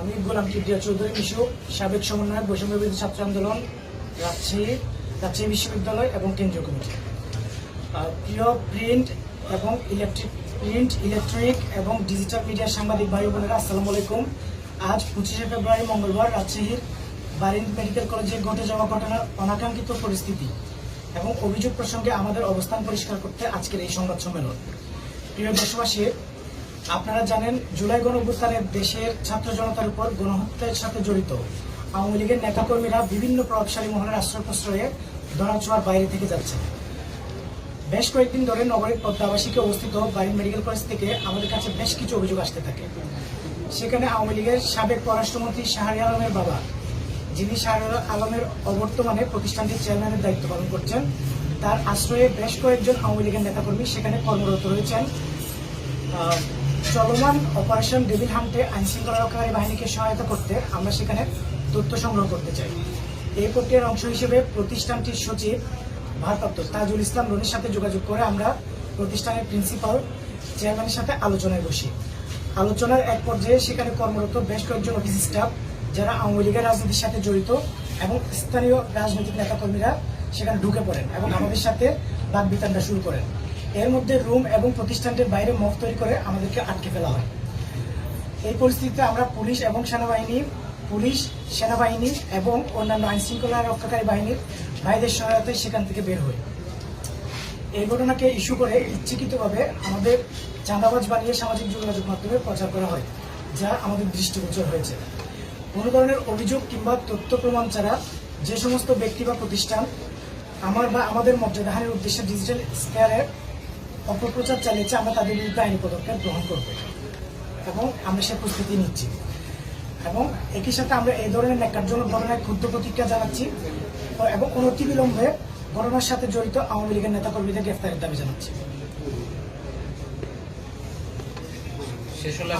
আমি গোলাম কিবরিয়া চৌধুরী মিশু, সাবেক সমন্বয়ক বৈষম্য বিরোধী ছাত্র আন্দোলন রাজশাহী রাজশাহী বিশ্ববিদ্যালয় এবং কেন্দ্রীয় কমিটি। প্রিয় প্রিন্ট এবং ইলেকট্রিক প্রিন্ট, ইলেকট্রনিক এবং ডিজিটাল মিডিয়ার সাংবাদিক ভাই বোনেরা, আসসালামু আলাইকুম। আজ পঁচিশে ফেব্রুয়ারি, মঙ্গলবার রাজশাহীর বারিন মেডিকেল কলেজে ঘটে যাওয়া ঘটনার অনাকাঙ্ক্ষিত পরিস্থিতি এবং অভিযোগ প্রসঙ্গে আমাদের অবস্থান পরিষ্কার করতে আজকের এই সংবাদ সম্মেলন। প্রিয় দেশবাসী আপনারা জানেন, জুলাই গণঅভ্যুত্থানে দেশের ছাত্র জনতার উপর গণহত্যার সাথে জড়িত। আওয়ামী লীগের নেতাকর্মীরা বিভিন্ন প্রভাবশালী মহলের আশ্রয় প্রশ্রয়ে ধরাছোঁয়ার বাইরে থেকে যাচ্ছে বেশ কয়েকদিন ধরে নগরীর পদ্মাবাসীকে অবস্থিত বাড়ি মেডিকেল কলেজ থেকে আমাদের কাছে বেশ কিছু অভিযোগ আসতে থাকে। সেখানে আওয়ামী লীগের সাবেক পররাষ্ট্রমন্ত্রী শাহরি আলমের বাবা, যিনি শাহরি আলমের অবর্তমানে প্রতিষ্ঠানটির চেয়ারম্যানের দায়িত্ব পালন করছেন, তার আশ্রয়ে বেশ কয়েকজন আওয়ামী লীগের নেতাকর্মী সেখানে কর্মরত রয়েছেন। চলমান অপারেশন ডেভিল হান্টে আইন শৃঙ্খলা রক্ষাকারী বাহিনীকে সহায়তা করতে আমরা সেখানে তথ্য সংগ্রহ করতে চাই। এই প্রক্রিয়ার অংশ হিসেবে প্রতিষ্ঠানটির সচিব ভারপ্রাপ্ত তাজুল ইসলাম রনির সাথে যোগাযোগ করে আমরা প্রতিষ্ঠানের প্রিন্সিপাল চেয়ারম্যানের সাথে আলোচনায় বসি। আলোচনার এক পর্যায়ে সেখানে কর্মরত বেশ কয়েকজন অফিস স্টাফ, যারা আওয়ামী লীগের রাজনীতির সাথে জড়িত এবং স্থানীয় রাজনৈতিক নেতাকর্মীরা সেখানে ঢুকে পড়েন এবং আমাদের সাথে বাদ বিতানটা শুরু করেন। এর মধ্যে রুম এবং প্রতিষ্ঠানটির বাইরে মফ তৈরি করে আমাদেরকে আটকে ফেলা হয়। এই পরিস্থিতিতে আমরা পুলিশ এবং সেনাবাহিনী, পুলিশ, সেনাবাহিনী এবং অন্যান্য আইন শৃঙ্খলা রক্ষাকারী বাহিনীর ভাইদের সহায়তায় সেখান থেকে বের হই। এই ঘটনাকে ইস্যু করে ইচ্ছাকৃতভাবে আমাদের চাঁদাবাজ বানিয়ে সামাজিক যোগাযোগ মাধ্যমে প্রচার করা হয়, যা আমাদের দৃষ্টিগোচর হয়েছে। কোনো ধরনের অভিযোগ কিংবা তথ্য প্রমাণ ছাড়া যে সমস্ত ব্যক্তি বা প্রতিষ্ঠান আমার বা আমাদের মর্যাদাহানির উদ্দেশ্যে ডিজিটাল স্কোয়ারের অপপ্রচার চালিয়েছে, আমরা তাদের বিরুদ্ধে আইনি পদক্ষেপ গ্রহণ করব। এবং আমরা সে প্রস্তুতি নিচ্ছি। এবং একই সাথে আমরা এই ধরনের ন্যাক্কারজনক ঘটনায় ক্ষুদ্র প্রতিক্রিয়া জানাচ্ছি এবং অনতিবিলম্বে ঘটনার সাথে জড়িত আওয়ামী লীগের নেতাকর্মীদের গ্রেফতারের দাবি জানাচ্ছি। শেষ হলে